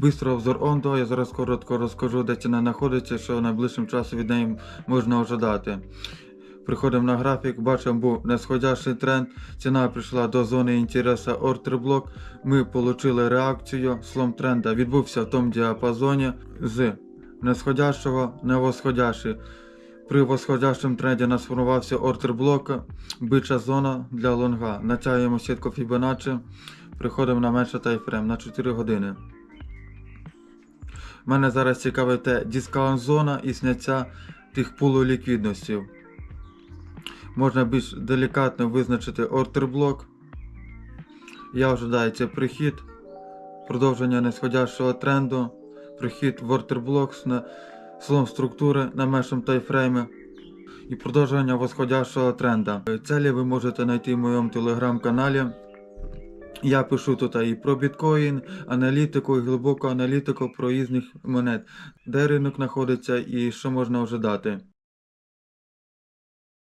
Бистро обзор Ондо. Я зараз коротко розкажу, де ціна знаходиться, що найближчим часом від неї можна ожидати. Приходимо на графік, бачимо, був нисходящий тренд. Ціна прийшла до зони інтересу ордерблок. Ми отримали реакцію. Слом тренда відбувся в тому діапазоні з нисходящого на восходящий. При восходящому тренді нас сформувався ордерблок, бича зона для лонга. Натягуємо сітку Fibonacci, приходимо на менше тайфрейм на 4 години. Мене зараз цікавить те дискаунт зона і зняття тих полуліквідностей. Можна більш делікатно визначити ордерблок. Я ожидаю це прихід, продовження нисходящого тренду, прихід в ордерблок на слом структури на меншому тайфреймі і продовження восходящого тренда. Целі ви можете знайти в моєму телеграм-каналі. Я пишу тут і про біткоін, аналітику, і глибоку аналітику про різних монет, де ринок знаходиться і що можна ожидати.